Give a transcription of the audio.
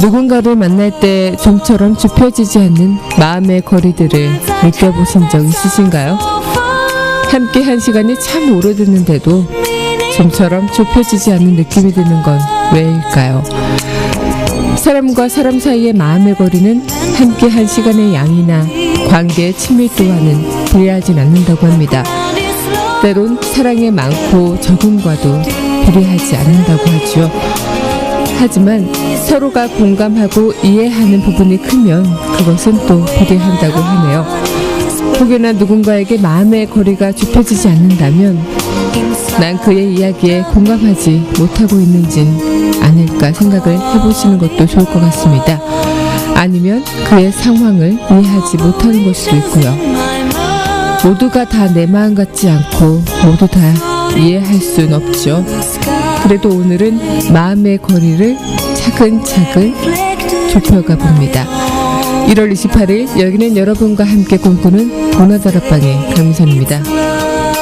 누군가를 만날 때 좀처럼 좁혀지지 않는 마음의 거리들을 느껴보신 적 있으신가요? 함께 한 시간이 참 오래됐는데도 좀처럼 좁혀지지 않는 느낌이 드는 건 왜일까요? 사람과 사람 사이의 마음의 거리는 함께 한 시간의 양이나 관계의 친밀도와는 비례하진 않는다고 합니다. 때론 사랑의 많고 적음과도 비례하지 않는다고 하죠. 하지만 서로가 공감하고 이해하는 부분이 크면 그것은 또 비례한다고 하네요. 혹여나 누군가에게 마음의 거리가 좁혀지지 않는다면 난 그의 이야기에 공감하지 못하고 있는진 아닐까 생각을 해보시는 것도 좋을 것 같습니다. 아니면 그의 상황을 이해하지 못하는 걸 수도 있고요. 모두가 다 내 마음 같지 않고 모두 다 이해할 순 없죠. 그래도 오늘은 마음의 거리를 차근차근 좁혀가 봅니다. 1월 28일 여기는 여러분과 함께 꿈꾸는 문화다락방의 강민선입니다.